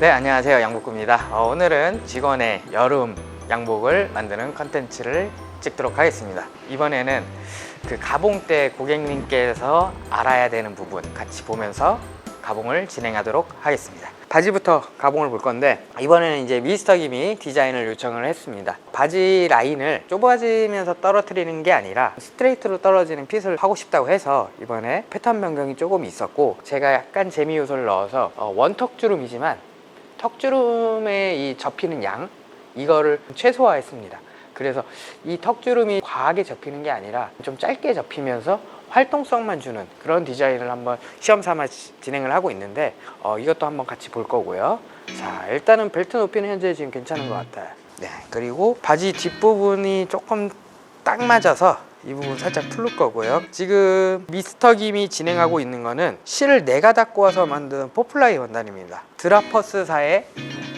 네, 안녕하세요. 양복구입니다. 어, 오늘은 직원의 여름 양복을 만드는 컨텐츠를 찍도록 하겠습니다. 이번에는 그 가봉 때 고객님께서 알아야 되는 부분 같이 보면서 가봉을 진행하도록 하겠습니다. 바지부터 가봉을 볼 건데 이번에는 이제 미스터 김이 디자인을 요청을 했습니다. 바지 라인을 좁아지면서 떨어뜨리는 게 아니라 스트레이트로 떨어지는 핏을 하고 싶다고 해서 이번에 패턴 변경이 조금 있었고 제가 약간 재미 요소를 넣어서 어, 원턱 주름이지만 턱주름의 이 접히는 양 이거를 최소화했습니다. 그래서 이 턱주름이 과하게 접히는 게 아니라 좀 짧게 접히면서 활동성만 주는 그런 디자인을 한번 시험 삼아 지- 진행을 하고 있는데 어, 이것도 한번 같이 볼 거고요. 자 일단은 벨트 높이는 현재 지금 괜찮은 것 같아요. 네 그리고 바지 뒷부분이 조금 딱 맞아서 이 부분 살짝 풀을 거고요. 지금 미스터 김이 진행하고 있는 거는 실을 내가 닦고 와서 만든 포플라이 원단입니다. 드라퍼스사의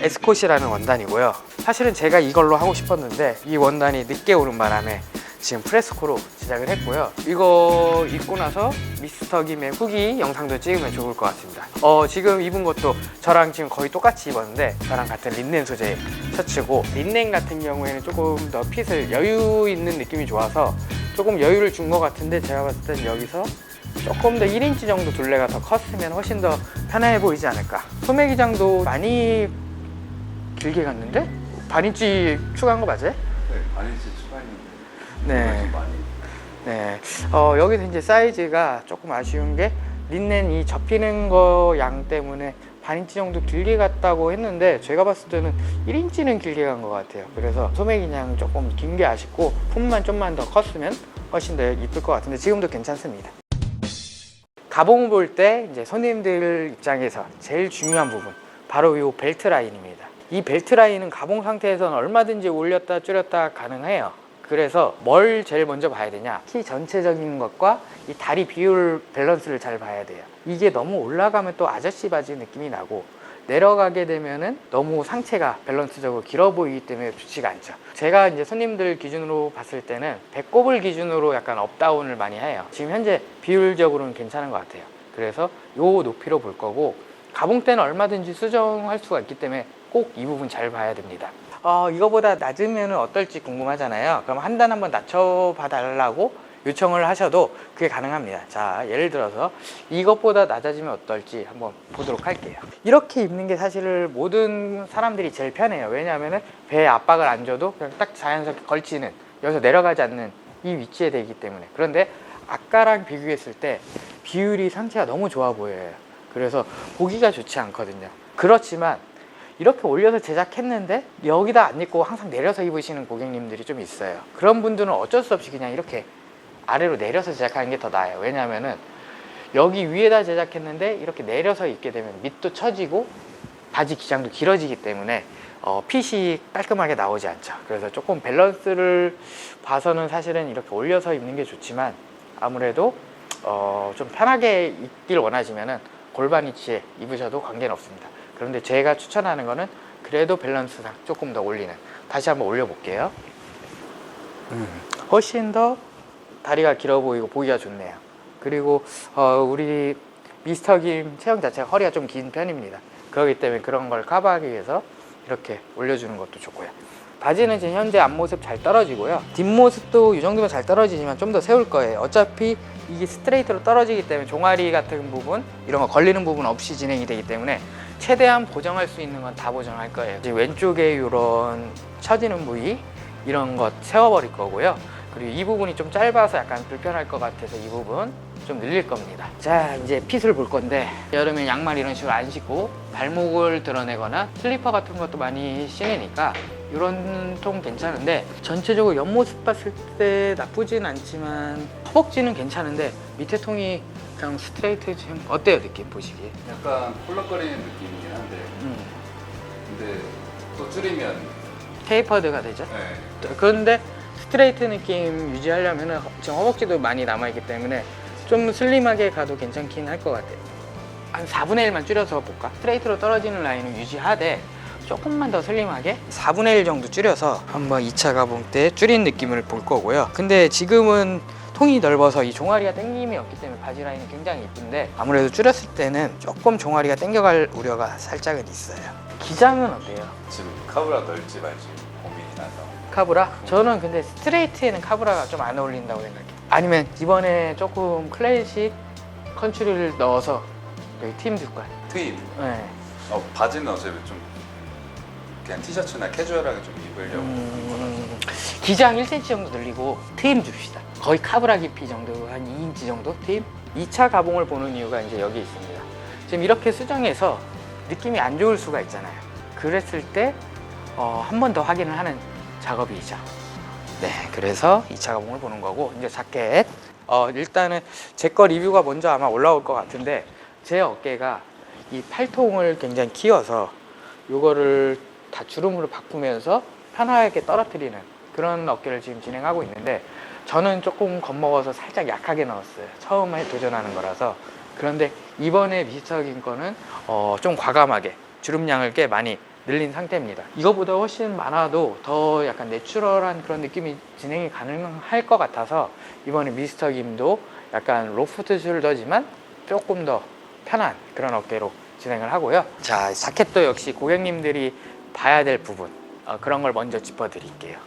에스콧이라는 원단이고요. 사실은 제가 이걸로 하고 싶었는데 이 원단이 늦게 오는 바람에 지금 프레스코로 제작을 했고요. 이거 입고 나서 미스터 김의 후기 영상도 찍으면 좋을 것 같습니다. 어, 지금 입은 것도 저랑 지금 거의 똑같이 입었는데 저랑 같은 린넨 소재의 셔츠고 린넨 같은 경우에는 조금 더 핏을 여유 있는 느낌이 좋아서 조금 여유를 준 것 같은데 제가 봤을 땐 여기서 조금 더 1인치 정도 둘레가 더 컸으면 훨씬 더 편해 보이지 않을까. 소매 기장도 많이 길게 갔는데? 반인치 추가한 거 맞아요? 네, 반인치 추가했는데 네. 많이 네. 어, 여기서 이제 사이즈가 조금 아쉬운 게 린넨 이 접히는 거 양 때문에 반인치 정도 길게 갔다고 했는데 제가 봤을 때는 1인치는 길게 간 것 같아요. 그래서 소매 기장 조금 긴 게 아쉽고 품만 좀만 더 컸으면 훨씬 더 이쁠 것 같은데 지금도 괜찮습니다. 가봉을 볼때 이제 손님들 입장에서 제일 중요한 부분 바로 이 벨트 라인입니다. 이 벨트 라인은 가봉 상태에서는 얼마든지 올렸다 줄였다 가능해요. 그래서 뭘 제일 먼저 봐야 되냐? 키 전체적인 것과 이 다리 비율 밸런스를 잘 봐야 돼요. 이게 너무 올라가면 또 아저씨 바지 느낌이 나고 내려가게 되면은 너무 상체가 밸런스적으로 길어 보이기 때문에 좋지가 않죠. 제가 이제 손님들 기준으로 봤을 때는 배꼽을 기준으로 약간 업다운을 많이 해요. 지금 현재 비율적으로는 괜찮은 것 같아요. 그래서 요 높이로 볼 거고 가봉 때는 얼마든지 수정할 수가 있기 때문에 꼭 이 부분 잘 봐야 됩니다. 어, 이거보다 낮으면 어떨지 궁금하잖아요. 그럼 한 단 한번 낮춰봐 달라고 요청을 하셔도 그게 가능합니다. 자, 예를 들어서 이것보다 낮아지면 어떨지 한번 보도록 할게요. 이렇게 입는 게 사실 모든 사람들이 제일 편해요. 왜냐하면 배에 압박을 안 줘도 그냥 딱 자연스럽게 걸치는 여기서 내려가지 않는 이 위치에 되기 때문에 그런데 아까랑 비교했을 때 비율이 상체가 너무 좋아 보여요. 그래서 보기가 좋지 않거든요. 그렇지만 이렇게 올려서 제작했는데 여기다 안 입고 항상 내려서 입으시는 고객님들이 좀 있어요. 그런 분들은 어쩔 수 없이 그냥 이렇게 아래로 내려서 제작하는 게 더 나아요. 왜냐하면은 여기 위에다 제작했는데 이렇게 내려서 입게 되면 밑도 처지고 바지 기장도 길어지기 때문에 어, 핏이 깔끔하게 나오지 않죠. 그래서 조금 밸런스를 봐서는 사실은 이렇게 올려서 입는 게 좋지만 아무래도 어, 좀 편하게 입길 원하시면은 골반 위치에 입으셔도 관계는 없습니다. 그런데 제가 추천하는 거는 그래도 밸런스상 조금 더 올리는 다시 한번 올려볼게요. 음, 훨씬 더 다리가 길어 보이고 보기가 좋네요. 그리고 어, 우리 미스터 김 체형 자체가 허리가 좀 긴 편입니다. 그렇기 때문에 그런 걸 커버하기 위해서 이렇게 올려주는 것도 좋고요. 바지는 지금 현재 앞모습 잘 떨어지고요. 뒷모습도 이 정도면 잘 떨어지지만 좀 더 세울 거예요. 어차피 이게 스트레이트로 떨어지기 때문에 종아리 같은 부분 이런 거 걸리는 부분 없이 진행이 되기 때문에 최대한 보정할 수 있는 건 다 보정할 거예요. 왼쪽에 이런 처지는 부위 이런 것 세워버릴 거고요. 그리고 이 부분이 좀 짧아서 약간 불편할 것 같아서 이 부분 좀 늘릴 겁니다. 자, 이제 핏을 볼 건데 여름에 양말 이런 식으로 안 신고 발목을 드러내거나 슬리퍼 같은 것도 많이 신으니까 이런 통 괜찮은데 전체적으로 옆모습 봤을 때 나쁘진 않지만 허벅지는 괜찮은데 밑에 통이 그냥 스트레이트 지금 어때요 느낌 보시기에? 약간 콜록거리는 느낌이긴 한데 음, 근데 또 줄이면 테이퍼드가 되죠? 네, 그런데 스트레이트 느낌 유지하려면 지금 허벅지도 많이 남아있기 때문에 좀 슬림하게 가도 괜찮긴 할 것 같아요. 한 4분의 1만 줄여서 볼까? 스트레이트로 떨어지는 라인은 유지하되 조금만 더 슬림하게 4분의 1 정도 줄여서 한번 2차 가봉 때 줄인 느낌을 볼 거고요. 근데 지금은 통이 넓어서 이 종아리가 당김이 없기 때문에 바지 라인이 굉장히 이쁜데 아무래도 줄였을 때는 조금 종아리가 당겨갈 우려가 살짝은 있어요. 기장은 어때요? 지금 카브라 넣을지 말지 고민이 나서 카브라? 저는 근데 스트레이트에는 카브라가 좀 안 어울린다고 생각해요. 아니면 이번에 조금 클래식 컨츄리를 넣어서 여기 팀 줄까요? 트임. 네. 어 바지는 어차피 좀 그냥 티셔츠나 캐주얼하게 좀 입으려고 음, 기장 1cm 정도 늘리고 트임 줍시다. 거의 카브라 깊이 정도, 한 2인치 정도 트임? 2차 가봉을 보는 이유가 이제 여기 있습니다. 지금 이렇게 수정해서 느낌이 안 좋을 수가 있잖아요. 그랬을 때, 어, 한번 더 확인을 하는 작업이죠. 네, 그래서 2차 가봉을 보는 거고, 이제 자켓. 어, 일단은 제 거 리뷰가 먼저 아마 올라올 것 같은데, 제 어깨가 이 팔통을 굉장히 키워서 요거를 다 주름으로 바꾸면서 편하게 떨어뜨리는 그런 어깨를 지금 진행하고 있는데 저는 조금 겁먹어서 살짝 약하게 넣었어요. 처음에 도전하는 거라서. 그런데 이번에 미스터긴 거는 어, 좀 과감하게 주름량을 꽤 많이 늘린 상태입니다. 이거보다 훨씬 많아도 더 약간 내추럴한 그런 느낌이 진행이 가능할 것 같아서 이번에 미스터 김도 약간 로프트 숄더지만 조금 더 편한 그런 어깨로 진행을 하고요. 자, 자켓도 역시 고객님들이 봐야 될 부분 어, 그런 걸 먼저 짚어드릴게요.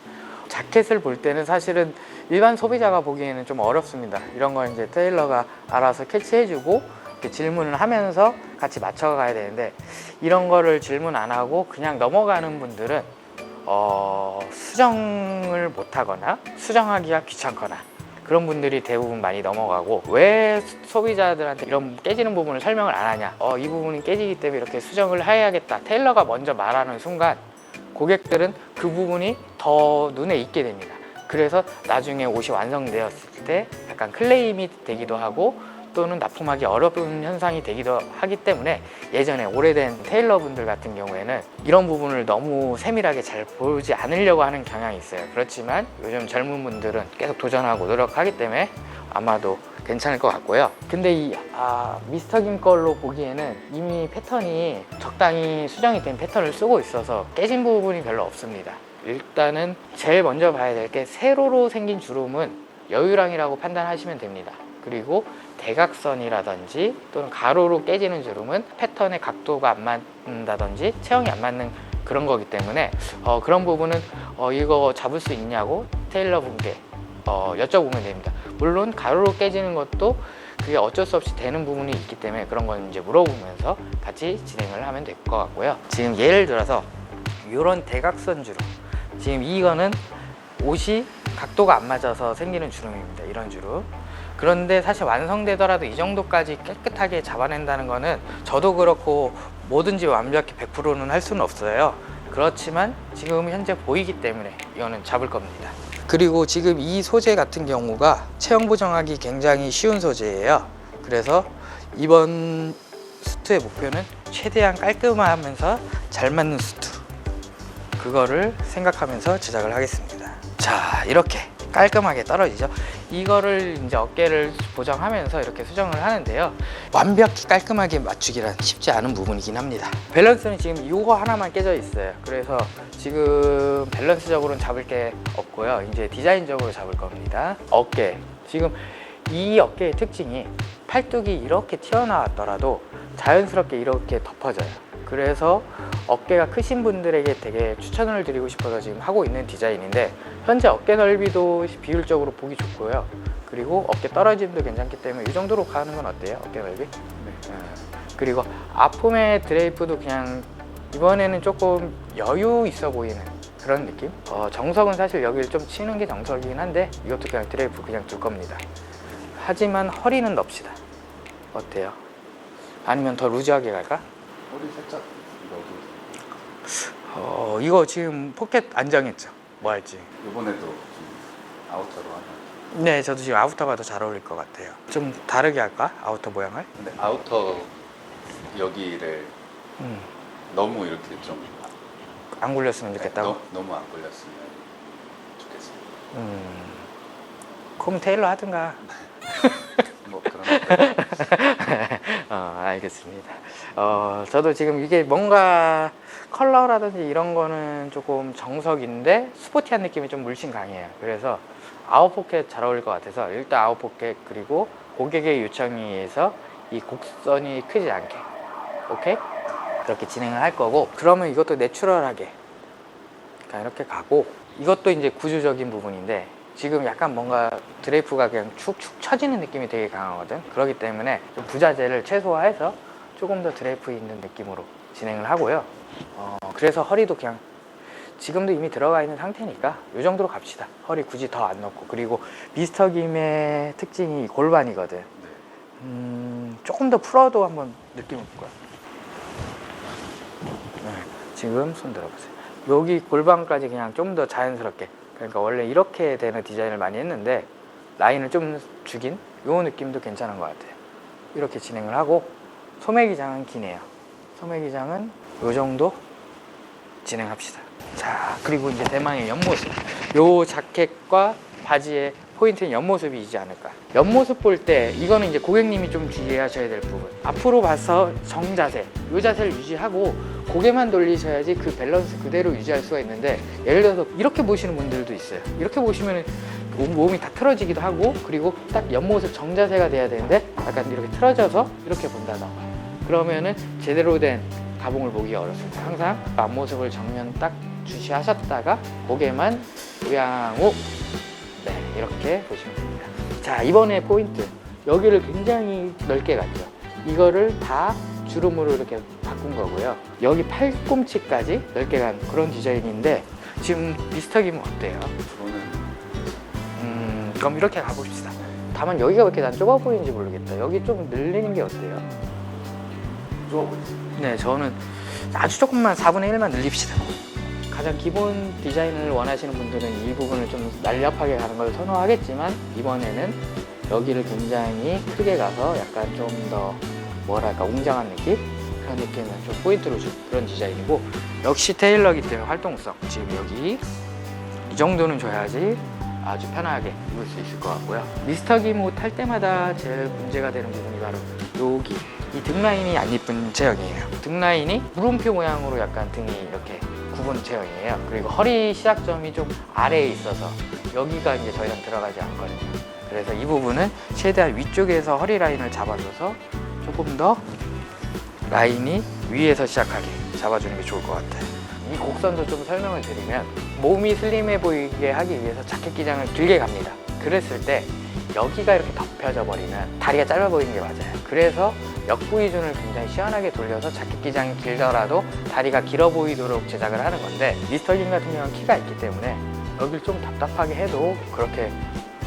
자켓을 볼 때는 사실은 일반 소비자가 보기에는 좀 어렵습니다. 이런 거 이제 테일러가 알아서 캐치해주고 이렇게 질문을 하면서 같이 맞춰가야 되는데 이런 거를 질문 안 하고 그냥 넘어가는 분들은 어, 수정을 못하거나 수정하기가 귀찮거나 그런 분들이 대부분 많이 넘어가고 왜 소비자들한테 이런 깨지는 부분을 설명을 안 하냐? 어, 이 부분이 깨지기 때문에 이렇게 수정을 해야겠다. 테일러가 먼저 말하는 순간 고객들은 그 부분이 더 눈에 익게 됩니다. 그래서 나중에 옷이 완성되었을 때 약간 클레임이 되기도 하고 또는 납품하기 어려운 현상이 되기도 하기 때문에 예전에 오래된 테일러 분들 같은 경우에는 이런 부분을 너무 세밀하게 잘 보지 않으려고 하는 경향이 있어요. 그렇지만 요즘 젊은 분들은 계속 도전하고 노력하기 때문에 아마도 괜찮을 것 같고요. 근데 이 아, 미스터 김 걸로 보기에는 이미 패턴이 적당히 수정이 된 패턴을 쓰고 있어서 깨진 부분이 별로 없습니다. 일단은 제일 먼저 봐야 될 게 세로로 생긴 주름은 여유랑이라고 판단하시면 됩니다. 그리고 대각선이라든지 또는 가로로 깨지는 주름은 패턴의 각도가 안 맞는다든지 체형이 안 맞는 그런 거기 때문에 어, 그런 부분은 어, 이거 잡을 수 있냐고 테일러 분께 어, 여쭤보면 됩니다. 물론 가로로 깨지는 것도 그게 어쩔 수 없이 되는 부분이 있기 때문에 그런 건 이제 물어보면서 같이 진행을 하면 될 것 같고요. 지금 예를 들어서 이런 대각선 주름 지금 이거는 옷이 각도가 안 맞아서 생기는 주름입니다. 이런 주름. 그런데 사실 완성되더라도 이 정도까지 깨끗하게 잡아낸다는 거는 저도 그렇고 뭐든지 완벽히 100%는 할 수는 없어요. 그렇지만 지금 현재 보이기 때문에 이거는 잡을 겁니다. 그리고 지금 이 소재 같은 경우가 체형 보정하기 굉장히 쉬운 소재예요. 그래서 이번 수트의 목표는 최대한 깔끔하면서 잘 맞는 수트. 그거를 생각하면서 제작을 하겠습니다. 자, 이렇게 깔끔하게 떨어지죠. 이거를 이제 어깨를 보정하면서 이렇게 수정을 하는데요. 완벽히 깔끔하게 맞추기란 쉽지 않은 부분이긴 합니다. 밸런스는 지금 이거 하나만 깨져 있어요. 그래서 지금 밸런스적으로는 잡을 게 없고요. 이제 디자인적으로 잡을 겁니다. 어깨. 지금 이 어깨의 특징이 팔뚝이 이렇게 튀어나왔더라도 자연스럽게 이렇게 덮어져요. 그래서 어깨가 크신 분들에게 되게 추천을 드리고 싶어서 지금 하고 있는 디자인인데 현재 어깨 넓이도 비율적으로 보기 좋고요. 그리고 어깨 떨어짐도 괜찮기 때문에 이 정도로 가는 건 어때요? 어깨 넓이? 네. 그리고 아픔의 드레이프도 그냥 이번에는 조금 여유 있어 보이는 그런 느낌? 어, 정석은 사실 여기를 좀 치는 게 정석이긴 한데 이것도 그냥 드레이프 그냥 둘 겁니다. 하지만 허리는 넣읍시다. 어때요? 아니면 더 루즈하게 갈까? 허리 살짝 넣어도 어, 이거 지금 포켓 안 정했죠? 뭐 할지. 이번에도 좀 아우터로 하나 네, 저도 지금 아우터가 더 잘 어울릴 것 같아요. 좀 다르게 할까? 아우터 모양을? 근데 아우터 여기를 음, 너무 이렇게 좀 안 굴렸으면 좋겠다고. 너, 너무 안 걸렸으면 좋겠어요 음, 그럼 테일러 하든가. 뭐 그런 거 어, 알겠습니다. 어, 저도 지금 이게 뭔가 컬러라든지 이런 거는 조금 정석인데 스포티한 느낌이 좀 물씬 강해요. 그래서 아웃 포켓 잘 어울릴 것 같아서 일단 아웃 포켓 그리고 고객의 요청에 의해서 이 곡선이 크지 않게. 오케이? 그렇게 진행을 할 거고 그러면 이것도 내추럴하게 이렇게 가고 이것도 이제 구조적인 부분인데 지금 약간 뭔가 드레이프가 그냥 축축 처지는 느낌이 되게 강하거든 그렇기 때문에 좀 부자재를 최소화해서 조금 더 드레이프 있는 느낌으로 진행을 하고요 어, 그래서 허리도 그냥 지금도 이미 들어가 있는 상태니까 이 정도로 갑시다 허리 굳이 더 안 넣고 그리고 미스터 김의 특징이 골반이거든 네. 음, 조금 더 풀어도 한번 느낌 올 거야. 네, 지금 손 들어보세요. 여기 골반까지 그냥 좀 더 자연스럽게. 그러니까 원래 이렇게 되는 디자인을 많이 했는데 라인을 좀 죽인 요 느낌도 괜찮은 것 같아요. 이렇게 진행을 하고 소매기장은 기네요. 소매기장은 요 정도 진행합시다. 자, 그리고 이제 대망의 옆모습. 요 자켓과 바지의 포인트는 옆모습이지 않을까. 옆모습 볼 때 이거는 이제 고객님이 좀 주의하셔야 될 부분. 앞으로 봐서 정자세, 요 자세를 유지하고 고개만 돌리셔야지 그 밸런스 그대로 유지할 수가 있는데 예를 들어서 이렇게 보시는 분들도 있어요. 이렇게 보시면 몸이 다 틀어지기도 하고 그리고 딱 옆모습 정자세가 돼야 되는데 약간 이렇게 틀어져서 이렇게 본다던가 그러면은 제대로 된 가봉을 보기 어렵습니다. 항상 앞모습을 정면 딱 주시하셨다가 고개만 우양우 네 이렇게 보시면 됩니다. 자 이번에 포인트 여기를 굉장히 넓게 갔죠. 이거를 다 주름으로 이렇게 바꾼 거고요. 여기 팔꿈치까지 넓게 간 그런 디자인인데 지금 미스터 김은 어때요? 음 그럼 이렇게 가봅시다. 다만 여기가 왜 이렇게 난 좁아 보이는지 모르겠다. 여기 좀 늘리는 게 어때요? 좋아 보이지. 네, 저는 아주 조금만 4분의 1만 늘립시다. 가장 기본 디자인을 원하시는 분들은 이 부분을 좀 날렵하게 가는 걸 선호하겠지만 이번에는 여기를 굉장히 크게 가서 약간 좀 더 뭐랄까 웅장한 느낌? 그런 느낌을 좀 포인트로 준 그런 디자인이고 역시 테일러기 때문에 활동성 지금 여기 이 정도는 줘야지 아주 편하게 입을 수 있을 것 같고요. 미스터 기모 탈 때마다 제일 문제가 되는 부분이 바로 여기 이 등 라인이 안 이쁜 체형이에요. 등 라인이 물음표 모양으로 약간 등이 이렇게 굽은 체형이에요. 그리고 허리 시작점이 좀 아래에 있어서 여기가 이제 더 이상 들어가지 않거든요. 그래서 이 부분은 최대한 위쪽에서 허리 라인을 잡아줘서 조금 더 라인이 위에서 시작하게 잡아주는 게 좋을 것 같아요. 이 곡선도 좀 설명을 드리면 몸이 슬림해 보이게 하기 위해서 자켓 기장을 길게 갑니다. 그랬을 때 여기가 이렇게 덮여져 버리면 다리가 짧아 보이는 게 맞아요. 그래서 역부위준을 굉장히 시원하게 돌려서 자켓 기장이 길더라도 다리가 길어 보이도록 제작을 하는 건데 미스터 린 같은 경우는 키가 있기 때문에 여기를 좀 답답하게 해도 그렇게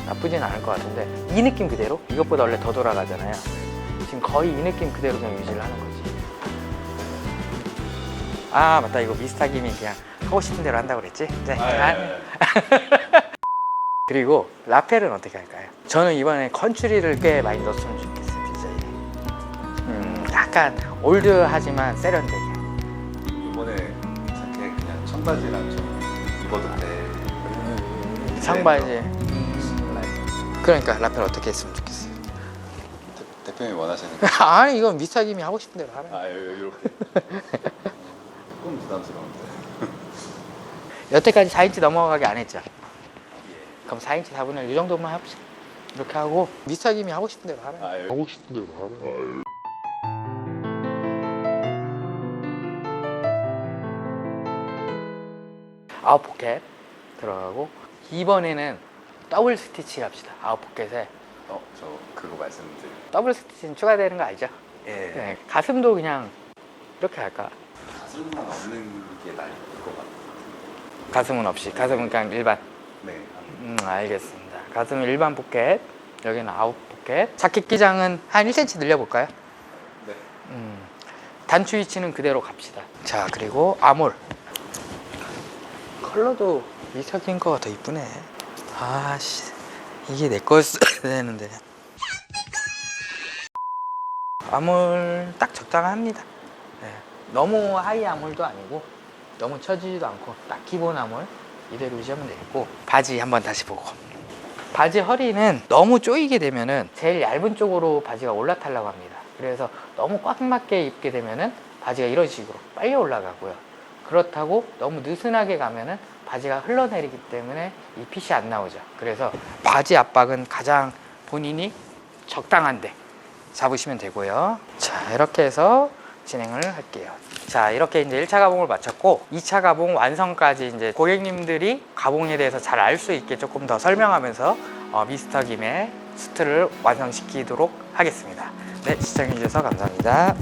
나쁘진 않을 것 같은데 이 느낌 그대로 이것보다 원래 더 돌아가잖아요. 지금 거의 이 느낌 그대로 그냥 유지를 하는 거지. 아 맞다 이거 미스터 김이 그냥 하고 싶은 대로 한다고 그랬지? 네. 아, 예, 아, 예, 예. 그리고 라펠은 어떻게 할까요? 저는 이번에 컨츄리를 꽤 많이 넣었으면 좋겠어요 디자인에 음, 약간 올드하지만 세련되게 이번에 자켓 그냥 청바지랑 좀 입어도 돼. 청바지 네. 그러니까 라펠 어떻게 했으면 좋겠어요 대- 대표님이 원하시는 거. 아니 이건 미스터 김이 하고 싶은 대로 하라 아 이렇게. 조금 부담스러운데. 여태까지 4인치 넘어가게 안 했죠? 그럼 4인치 4분의 1이 정도만 합시다 이렇게 하고 미스터 김이 하고 싶은 대로 하라 아 여기. 하고 싶은 대로 하라. 아웃 포켓 들어가고 이번에는 더블 스티치 합시다 아웃 포켓에 어 저 그거 말씀드릴. 더블 스티치는 추가되는 거 알죠? 예. 네, 가슴도 그냥 이렇게 할까? 가슴만 없는 게 나을 것 같아요. 가슴은 없이 가슴은 그냥 일반 네. 음 알겠습니다 가슴은 일반 포켓 여기는 아웃 포켓 자켓 기장은 한 1cm 늘려볼까요? 네. 음, 단추 위치는 그대로 갑시다 자 그리고 아몰 컬러도 미사긴 거가 더 이쁘네 아씨 이게 내 거였어야 되는데 아몰 딱 적당합니다 네. 너무 하이 아몰도 아니고 너무 처지지도 않고 딱 기본 아몰 이대로 유지하면 되겠고 바지 한번 다시 보고 바지 허리는 너무 조이게 되면은 제일 얇은 쪽으로 바지가 올라타려고 합니다. 그래서 너무 꽉 맞게 입게 되면은 바지가 이런 식으로 빨리 올라가고요. 그렇다고 너무 느슨하게 가면은 바지가 흘러내리기 때문에 이 핏이 안 나오죠. 그래서 바지 압박은 가장 본인이 적당한데 잡으시면 되고요. 자, 이렇게 해서 진행을 할게요. 자, 이렇게 이제 1차 가봉을 마쳤고 2차 가봉 완성까지 이제 고객님들이 가봉에 대해서 잘 알 수 있게 조금 더 설명하면서 어, 미스터 김의 수트를 완성시키도록 하겠습니다. 네, 시청해주셔서 감사합니다.